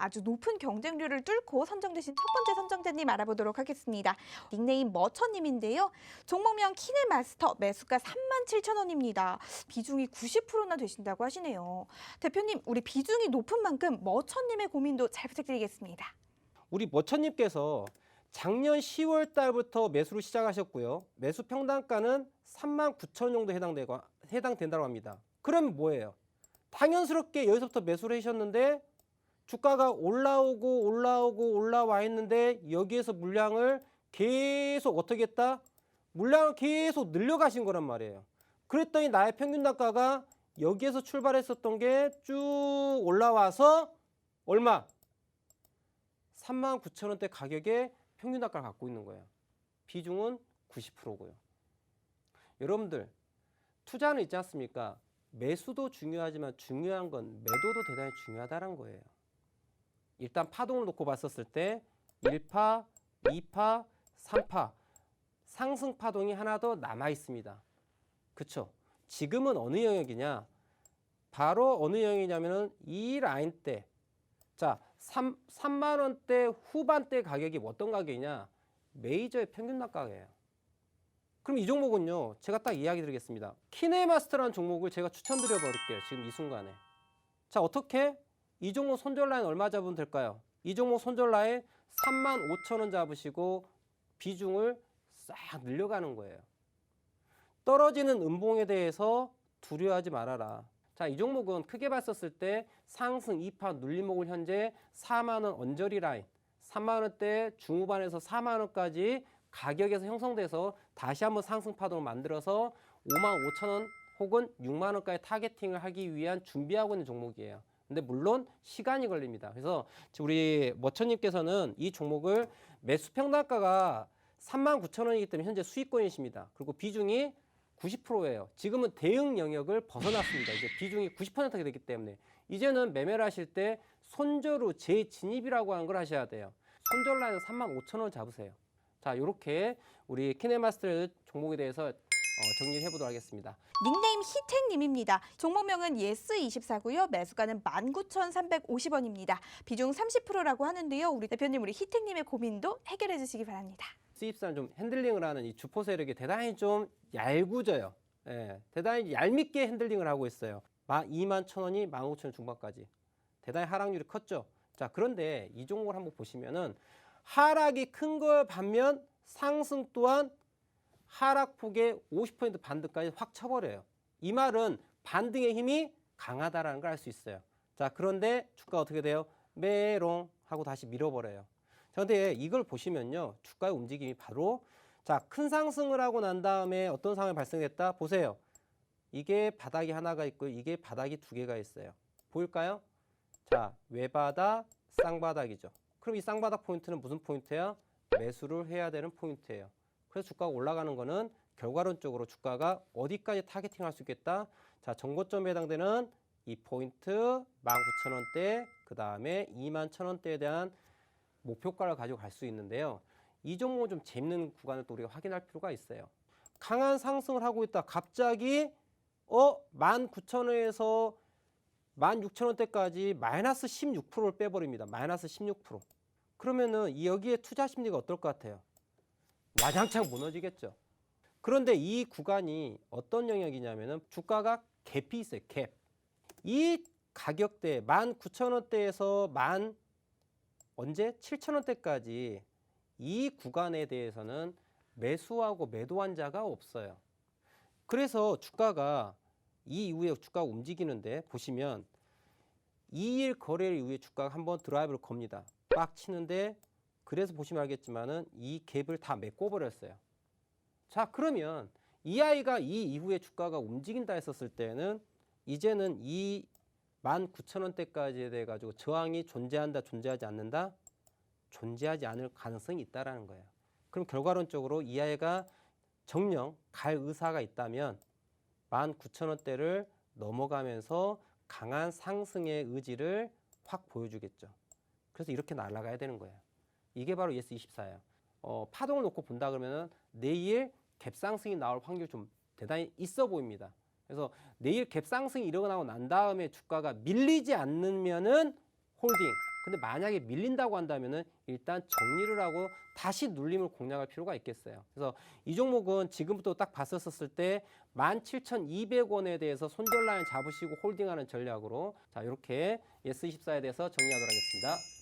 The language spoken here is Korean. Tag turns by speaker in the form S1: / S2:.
S1: 아주 높은 경쟁률을 뚫고 선정되신 첫 번째 선정자님 알아보도록 하겠습니다. 닉네임 머처님인데요. 종목명 키네 마스터 매수가 37,000원입니다. 비중이 90%나 되신다고 하시네요. 대표님, 우리 비중이 높은 만큼 머처님의 고민도 잘 부탁드리겠습니다.
S2: 우리 머천님께서 작년 10월 달부터 매수를 시작하셨고요. 매수 평단가는 3만 9천 정도 해당되고 해당된다고 합니다. 그러면 뭐예요? 당연스럽게 여기서부터 매수를 하셨는데 주가가 올라오고 올라오고 올라와 있는데 여기에서 물량을 계속 어떻게 했다? 물량을 계속 늘려가신 거란 말이에요. 그랬더니 나의 평균 단가가 여기에서 출발했었던 게 쭉 올라와서 얼마? 3만 9천 원대 가격에 평균 단가를 갖고 있는 거예요. 비중은 90%고요. 여러분들 투자는 있지 않습니까? 매수도 중요하지만 중요한 건 매도도 대단히 중요하다는 거예요. 일단 파동을 놓고 봤었을 때 1파, 2파, 3파 상승 파동이 하나 더 남아 있습니다. 그쵸? 지금은 어느 영역이냐? 바로 어느 영역이냐면은 이 라인 때 자, 3, 3만 원대 후반대 가격이 어떤 가격이냐? 메이저의 평균 단가예요. 그럼 이 종목은요. 제가 딱 이야기 드리겠습니다. 키네마스터라는 종목을 제가 추천드려 버릴게요. 지금 이 순간에. 자, 어떻게? 이 종목 손절 라인 얼마 잡으면 될까요? 이 종목 손절 라인 3만 5천 원 잡으시고 비중을 싹 늘려가는 거예요. 떨어지는 음봉에 대해서 두려워하지 말아라. 자, 이 종목은 크게 봤었을 때 상승 2파 눌림목을 현재 4만 원 언저리 라인, 3만 원대 중후반에서 4만 원까지 가격에서 형성돼서 다시 한번 상승 파동을 만들어서 5만 5천 원 혹은 6만 원까지 타겟팅을 하기 위한 준비하고 있는 종목이에요. 근데 물론 시간이 걸립니다. 그래서 우리 머천님께서는 이 종목을 매수 평단가가 3만 9천 원이기 때문에 현재 수익권이십니다. 그리고 비중이 90%예요. 지금은 대응 영역을 벗어났습니다. 이제 비중이 90%가 되기 때문에 이제는 매매를 하실 때 손절후 재진입이라고 하는 걸 하셔야 돼요. 손절 라인 3만 5천 원 잡으세요. 자, 이렇게 우리 키네마스터 종목에 대해서 어, 정리를 해보도록 하겠습니다.
S1: 닉네임 히택님입니다. 종목명은 예스24고요. 매수가는 19,350원입니다. 비중 30%라고 하는데요. 우리 대표님 우리 히택님의 고민도 해결해 주시기 바랍니다.
S2: 수입산 좀 핸들링을 하는 이 주포 세력이 대단히 좀 얄궂어요. 예, 대단히 얄밉게 핸들링을 하고 있어요. 2만 천 원이 1만 5천 원 중반까지. 대단히 하락률이 컸죠. 자, 그런데 이 종목을 한번 보시면은 하락이 큰 걸 반면 상승 또한 하락폭의 50% 반등까지 확 쳐버려요. 이 말은 반등의 힘이 강하다라는 걸 알 수 있어요. 자, 그런데 주가 어떻게 돼요? 메롱 하고 다시 밀어버려요. 자, 근데 이걸 보시면요. 주가의 움직임이 바로 자, 큰 상승을 하고 난 다음에 어떤 상황이 발생했다? 보세요. 이게 바닥이 하나가 있고 이게 바닥이 두 개가 있어요. 보일까요? 자, 외바닥, 쌍바닥이죠. 그럼 이 쌍바닥 포인트는 무슨 포인트야? 매수를 해야 되는 포인트예요. 그래서 주가가 올라가는 거는 결과론적으로 주가가 어디까지 타겟팅 할 수 있겠다? 자, 정고점에 해당되는 이 포인트 19,000원대, 그 다음에 21,000원대에 대한 목표가를 가지고 갈 수 있는데요. 이 종목은 좀 재밌는 구간을 또 우리가 확인할 필요가 있어요. 강한 상승을 하고 있다. 갑자기 어 19,000원에서 16,000원대까지 마이너스 16%를 빼버립니다. 마이너스 16%. 그러면은 이 여기에 투자 심리가 어떨 것 같아요? 와장창 무너지겠죠. 그런데 이 구간이 어떤 영역이냐면은 주가가 갭이 있어요. 갭. 이 가격대 19,000원대에서 만 언제 7,000원대까지 이 구간에 대해서는 매수하고 매도한 자가 없어요. 그래서 주가가 이 이후에 주가가 움직이는데 보시면 2일 거래 이후에 주가가 한번 드라이브를 겁니다. 빡 치는데 그래서 보시면 알겠지만은 이 갭을 다 메꿔버렸어요. 자 그러면 이 아이가 이 이후에 주가가 움직인다 했었을 때는 이제는 이 19,000원대까지 돼 가지고 저항이 존재한다 존재하지 않는다 존재하지 않을 가능성이 있다라는 거예요. 그럼 결과론적으로 이 아이가 정령 갈 의사가 있다면 19,000원대를 넘어가면서 강한 상승의 의지를 확 보여주겠죠. 그래서 이렇게 날아가야 되는 거예요. 이게 바로 ES24예요. 어, 파동을 놓고 본다 그러면은 내일 갭상승이 나올 확률이 좀 대단히 있어 보입니다. 그래서 내일 갭상승이 일어나고 난 다음에 주가가 밀리지 않으면은 홀딩. 근데 만약에 밀린다고 한다면은 일단 정리를 하고 다시 눌림을 공략할 필요가 있겠어요. 그래서 이 종목은 지금부터 딱 봤었을 때 17,200원에 대해서 손절 라인 잡으시고 홀딩하는 전략으로 자, 이렇게 S24에 대해서 정리하도록 하겠습니다.